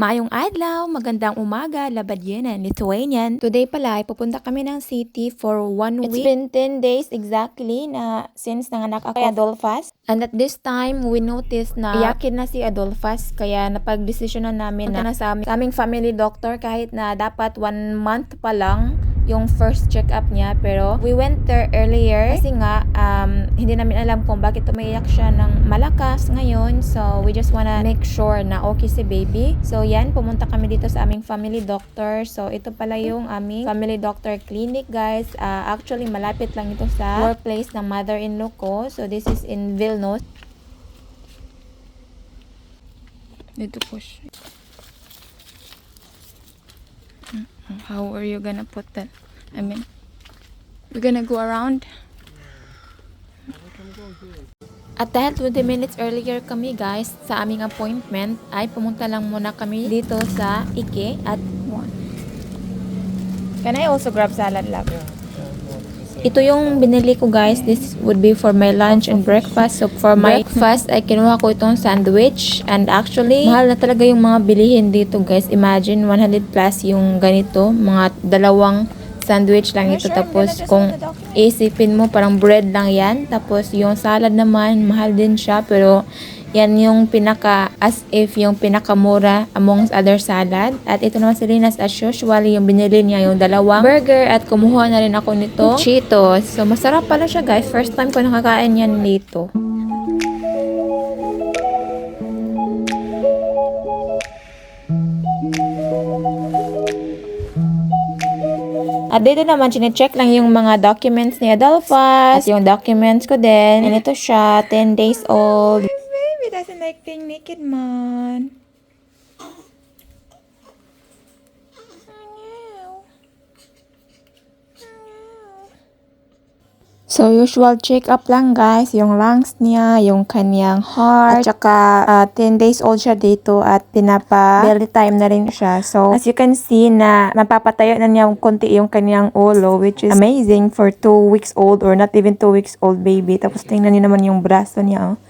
Maayong adlaw, magandang umaga, Labadyenan, Lithuanian. Today pala ay pupunta kami ng city for one week. It's been 10 days exactly na since nanganak ako kay Adolphus. And at this time, we noticed na iyakin na si Adolphus kaya napag-desisyon na namin na, na sa aming, sa aming family doctor kahit na dapat one month pa lang yung first check-up niya pero we went there earlier kasi nga um, hindi namin alam kung bakit umiiyak siya ng malakas ngayon. So we just wanna make sure na okay si baby. So yan pumunta kami dito sa aming family doctor. So ito pala yung aming family doctor clinic guys. Ah, actually malapit lang ito sa workplace ng mother-in-law ko. So this is in Vilnius dito po siya How are you gonna put that? I mean, we're gonna go around. At dahil 20 minutes earlier kami guys sa aming appointment ay pumunta lang muna kami dito sa Ike at Can I also grab salad love? Ito yung binili ko guys. This would be for my lunch and breakfast. So for my breakfast ay kinuha ko itong sandwich. And actually, mahal na talaga yung mga bilihin dito guys. Imagine 100 plus yung ganito. Mga dalawang sandwich lang ito. Tapos kung isipin mo parang bread lang yan. Tapos yung salad naman, mahal din siya. Pero yan yung pinaka, as if yung pinakamura amongst other salad. At ito naman si Linas as usual, yung binili niya yung dalawang burger at kumuha na rin ako nito. Cheetos. So masarap pala siya guys. First time ko nakakain yan dito. At dito naman, chinecheck lang yung mga documents ni Adolphus. At yung documents ko din. And ito siya, 10 days old. Baby doesn't like being naked, man. So, usual check-up lang guys, yung lungs niya, yung kanyang heart, at saka ah, 10 days old siya dito at pinapa belly time na rin siya. So, as you can see na napapatayo na niya konti yung kanyang ulo which is amazing for 2 weeks old or not even 2 weeks old baby. Tapos tingnan niyo naman yung braso niya. Oh.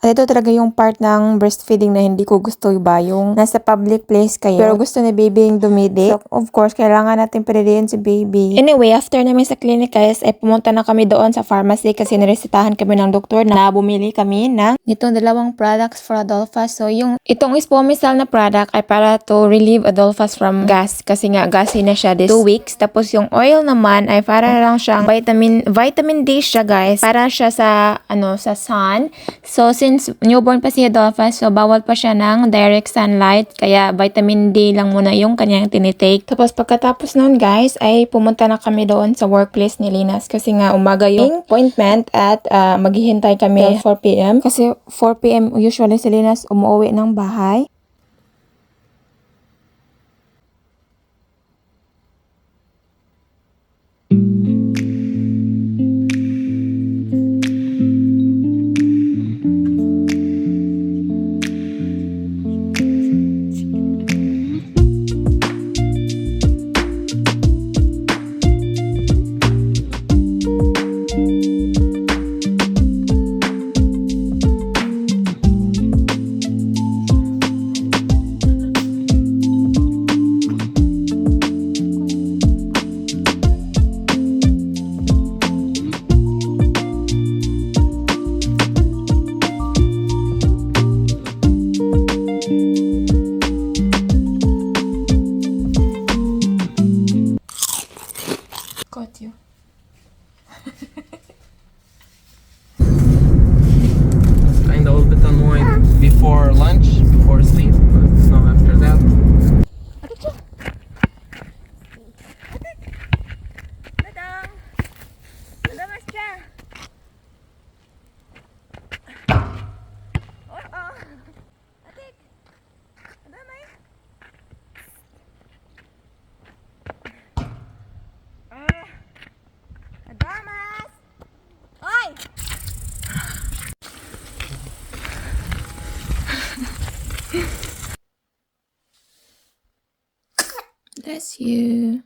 At ito talaga yung part ng breastfeeding na hindi ko gusto ba yung nasa public place kayo. Pero gusto ni baby yung dumidik. So, of course, kailangan natin piliin si baby. Anyway, after namin sa clinic guys, ay pumunta na kami doon sa pharmacy kasi niresitahan kami ng doktor na bumili kami ng itong dalawang products for Adolphus. So, yung itong Ispomisal na product ay para to relieve Adolphus from gas kasi nga gassy na siya this 2 weeks. Tapos yung oil naman ay para lang siyang vitamin vitamin D siya guys. Para siya sa ano sa sun. So, since newborn pa si Adolphus, so bawal pa siya ng direct sunlight. Kaya vitamin D lang muna yung kanyang tinitake. Tapos pagkatapos nun guys, ay pumunta na kami doon sa workplace ni Linas. Kasi nga umaga yung appointment at ah, maghihintay kami 4pm. Kasi 4pm usually si Linas umuwi ng bahay. Bless you.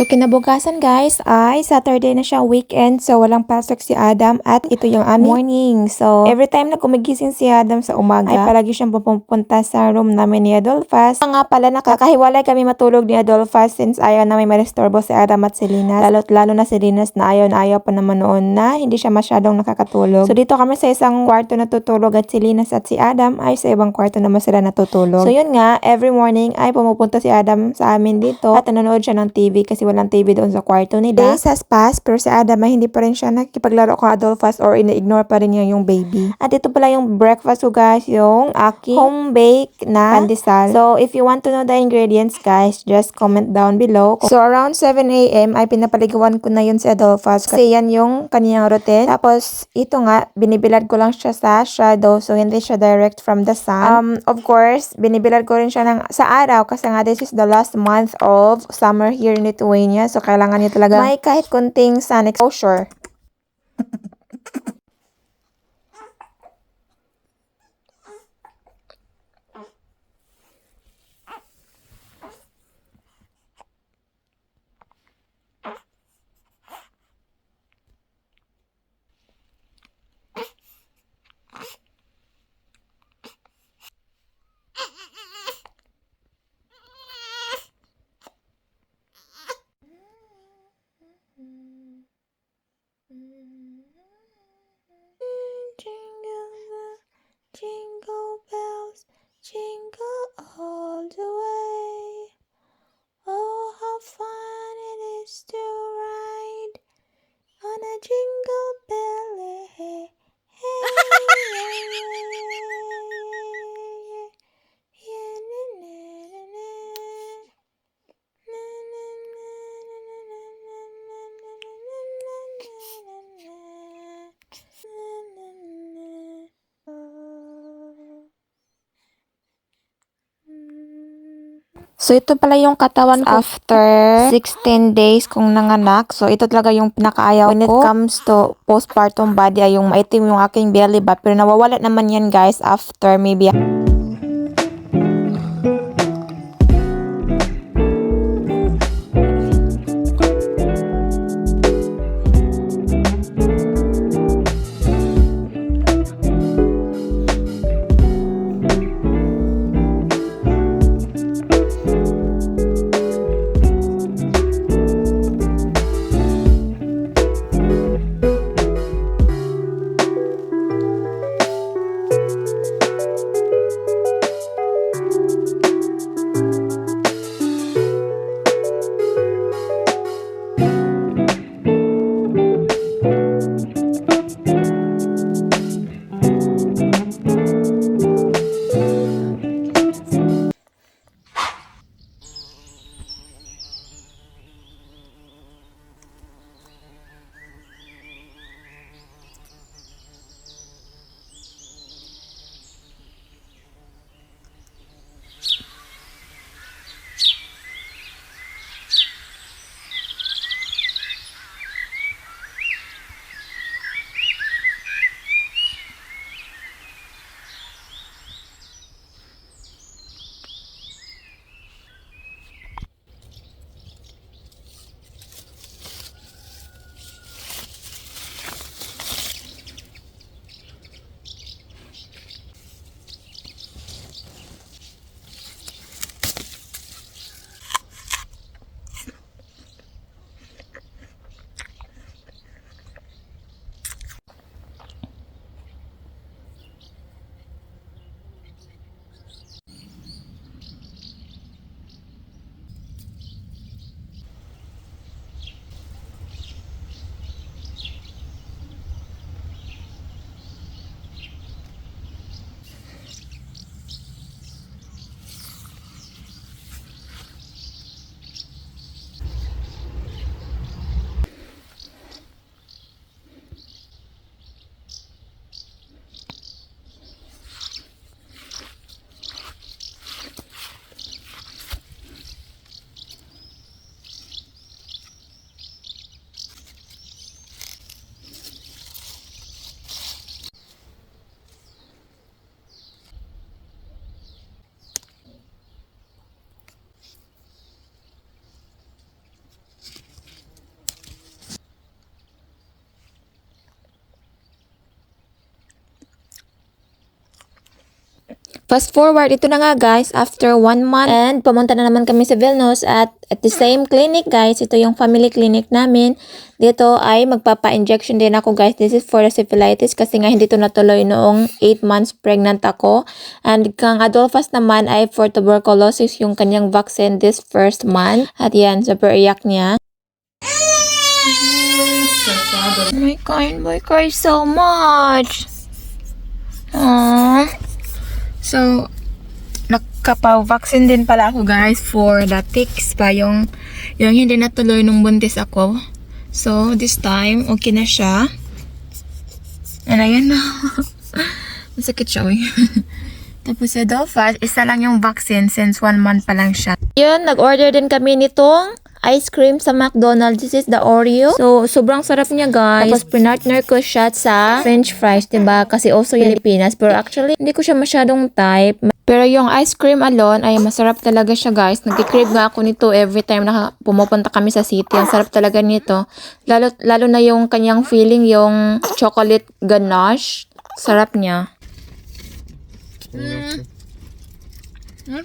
So kinabukasan guys ay Saturday na siya weekend so walang pasok si Adam at ito yung aming morning. So every time na gumigising si Adam sa umaga ay palagi siyang pupunta sa room namin ni Adolphus. Kaya nga pala nakakahiwalay kami matulog ni Adolphus since ayaw na may marestorbo si Adam at si Linas. Lalo't lalo na si Linas na ayaw na ayaw pa naman noon na hindi siya masyadong nakakatulog. So dito kami sa isang kwarto natutulog at si Linas at si Adam ay sa ibang kwarto naman sila natutulog. So yun nga, every morning ay pumupunta si Adam sa amin dito at nanonood siya ng TV kasi walang TV doon sa kwarto nila. Days has passed pero si Adam ay hindi pa rin siya nakikipaglaro ko Adolphus or ina-ignore pa rin niya yung baby. At ito pala yung breakfast ko guys, yung aking home bake na pandesal. So if you want to know the ingredients guys, just comment down below. So around 7 a.m. ay pinapaliguan ko na yun si Adolphus kasi yan yung kaniyang routine. Tapos ito nga, binibilad ko lang siya sa shadow so hindi siya direct from the sun. Um, of course, binibilad ko rin siya ng, sa araw kasi nga this is the last month of summer here in Lithuania. So kailangan niya talaga may kahit konting sun exposure. So, ito pala yung katawan ko after 16 days kong nanganak. So, ito talaga yung pinakaayaw When it comes to postpartum body ay yung maitim yung aking belly button. Pero nawawala naman yan guys after maybe Fast forward, ito na nga guys, after one month and pumunta na naman kami sa Vilnius at at the same clinic guys, ito yung family clinic namin. Dito ay magpapa-injection din ako guys. This is for the syphilitis kasi nga hindi to natuloy noong 8 months pregnant ako. And kang Adolphus naman ay for tuberculosis yung kanyang vaccine this first month. At yan, super iyak niya. Oh my kind boy cries so much. Aww. So, nakapa-vaccine din pala ako guys for the ticks pa yung, yung hindi natuloy nung buntis ako. So, this time, okay na siya. And ayan na. Masakit siya, uy. Tapos sa Dolphus, isa lang yung vaccine since one month pa lang siya. Yun, nag-order din kami nitong ice cream sa McDonald's. This is the Oreo. So, sobrang sarap niya, guys. Tapos, pinartner ko siya sa french fries, ba Kasi also Pilipinas. Pero actually, hindi ko siya masyadong type. Pero yung ice cream alone ay masarap talaga siya, guys. Nagkikrave nga ako nito every time na pumupunta kami sa city. Ang sarap talaga nito. Lalo, lalo na yung kanyang feeling, yung chocolate ganache. Sarap niya. Not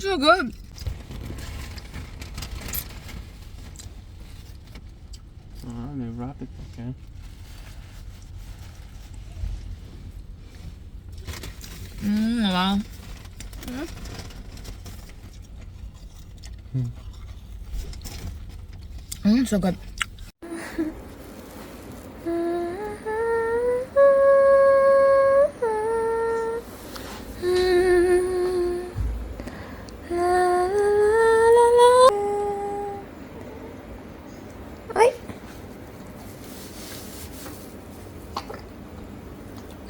so good. Ah, they wrap it, okay. Mm, wow. Mm, so good.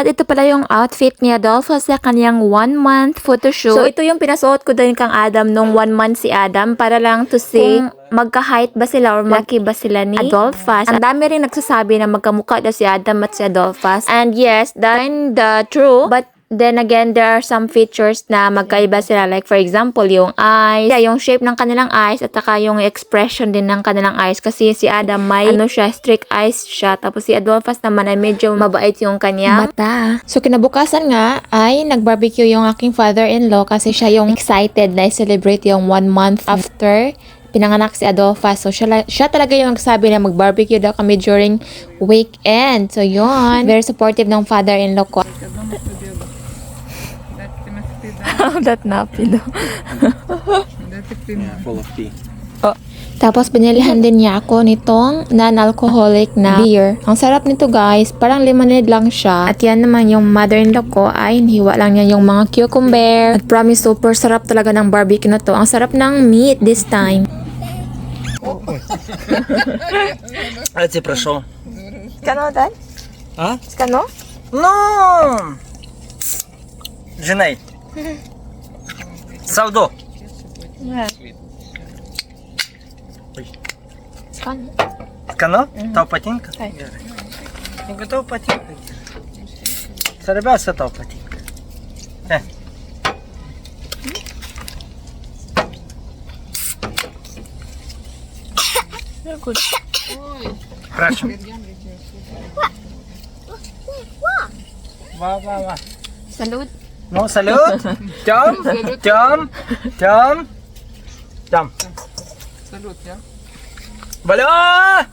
At ito pala yung outfit ni Adolfo sa kanyang one month photoshoot. So ito yung pinasuot ko din kang Adam nung one month si Adam para lang to see kung magka-height ba sila or magki ba sila ni Adolphus. Ang dami rin nagsasabi na magkamukha daw si Adam at si Adolphus. And yes, that's the true. But Then again, there are some features na magkaiba sila. Like for example, yung eyes, yeah, yung shape ng kanilang eyes at saka yung expression din ng kanilang eyes. Kasi si Adam may ano siya, strict eyes siya. Tapos si Adolphus naman ay medyo mabait yung kanya mata. So kinabukasan nga ay nag-barbecue yung aking father-in-law kasi siya yung excited na i-celebrate yung one month after pinanganak si Adolphus. So, siya, siya talaga yung nagsabi na mag-barbecue daw kami during weekend. So, yun. Very supportive ng father-in-law ko That nappy daw. Yeah, full of tea. Tapos binilihan din niya ako nitong non-alcoholic na beer. Ang sarap nito guys, parang lemonade lang siya. At yan naman yung mother-in-law ko ay hiwa lang niya yung mga cucumber. At promise super sarap talaga ng barbecue na to. Ang sarap ng meat this time. А це про що? Skano, dad? А? Skano? Ну. Женей. Савдо. Skano? Кано? Тав патінка? Так. Я готов патінка. Це ребят, це тав патінка. Е. Хорошо. Ва, ва, ва. Salud. Ну, салют. Тьом. Тьом. Тьом. Тьом. Салют, yeah? Валя!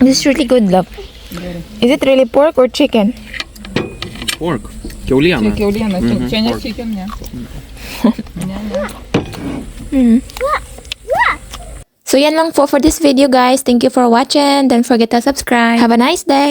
This is really good, love. Is it really pork or chicken? Pork. Кеуліана. Кеуліна, Мгм. Ченя Порк. chicken, ні? So yan lang po for this video guys. Thank you for watching. Don't forget to subscribe. Have a nice day.